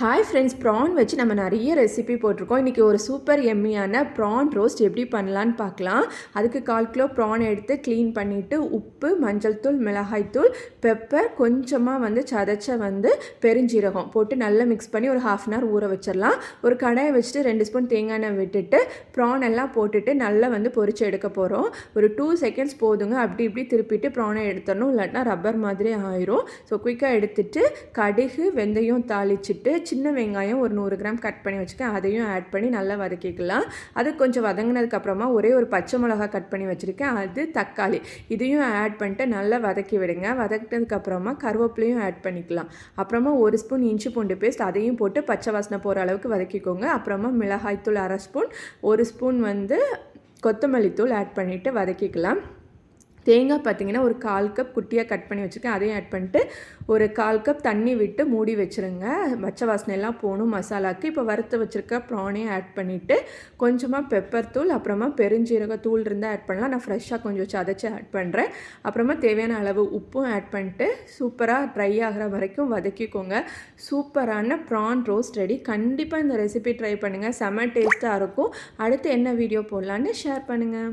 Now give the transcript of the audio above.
Hi friends PRAN வச்சு நம்ம நிறைய ரெசிபி போட்டிருக்கோம். இன்றைக்கி ஒரு சூப்பர் எம்மியான ப்ரான் ரோஸ்ட் எப்படி பண்ணலான்னு பார்க்கலாம். அதுக்கு கால் கிலோ ப்ரான் எடுத்து க்ளீன் பண்ணிவிட்டு உப்பு மஞ்சள் தூள் மிளகாய்த்தூள் பெப்பர் கொஞ்சமாக வந்து சதைச்ச வந்து பெருஞ்சீரகம் போட்டு நல்லா மிக்ஸ் பண்ணி ஒரு ஹாஃப் அன் ஹவர் ஊற வச்சிடலாம். ஒரு கடாயை வச்சுட்டு ரெண்டு ஸ்பூன் தேங்காய் எண்ணெய் விட்டுட்டு ப்ரான் எல்லாம் போட்டுட்டு நல்லா வந்து பொறிச்சு எடுக்க போகிறோம் ஒரு டூ செகண்ட்ஸ் போதுங்க. அப்படி இப்படி திருப்பிட்டு ப்ரானை எடுத்துடணும். இல்லாட்டினா ரப்பர் மாதிரி ஆயிரும். ஸோ குயிக்காக எடுத்துட்டு கடுகு வெந்தயம் தாளிச்சிட்டு சின்ன வெங்காயம் ஒரு நூறு கிராம் கட் பண்ணி வச்சுருக்கேன் அதையும் ஆட் பண்ணி நல்லா வதக்கிக்கலாம். அது கொஞ்சம் வதங்கினதுக்கப்புறமா ஒரே ஒரு பச்சை மிளகா கட் பண்ணி வச்சுருக்கேன். அது தக்காளி. இதையும் ஆட் பண்ணிட்டு நல்லா வதக்கி விடுங்க. வதக்கினதுக்கப்புறமா கருவேப்பிலையும் ஆட் பண்ணிக்கலாம். அப்புறமா ஒரு ஸ்பூன் இஞ்சி பூண்டு பேஸ்ட் அதையும் போட்டு பச்சை வாசனை போகிற அளவுக்கு வதக்கிக்கோங்க. அப்புறமா மிளகாய்த்தூள் அரை ஸ்பூன் ஒரு ஸ்பூன் வந்து கொத்தமல்லி தூள் ஆட் பண்ணிவிட்டு வதக்கிக்கலாம். தேங்காய் பார்த்திங்கன்னா ஒரு கால் கப் குட்டியாக கட் பண்ணி வச்சுருக்கேன். அதையும் ஆட் பண்ணிட்டு ஒரு கால் கப் தண்ணி விட்டு மூடி வச்சுருங்க. பச்சை வாசனையெல்லாம் போகணும் மசாலாவுக்கு இப்போ வறுத்து வச்சுருக்க ப்ரானையும் ஆட் பண்ணிவிட்டு கொஞ்சமாக பெப்பர் தூள் அப்புறமா பெருஞ்சீரக தூள் இருந்தால் ஆட் பண்ணலாம். நான் ஃப்ரெஷ்ஷாக கொஞ்சம் சதைச்சி ஆட் பண்ணுறேன் அப்புறமா தேவையான அளவு உப்பும் ஆட் பண்ணிட்டு சூப்பராக ட்ரை ஆகிற வரைக்கும் வதக்கிக்கோங்க. சூப்பரான ப்ரான் ரோஸ்ட் ரெடி கண்டிப்பாக இந்த ரெசிபி ட்ரை பண்ணுங்கள் செம்ம டேஸ்ட்டாக இருக்கும். அடுத்து என்ன வீடியோ போடலான்னு ஷேர் பண்ணுங்கள்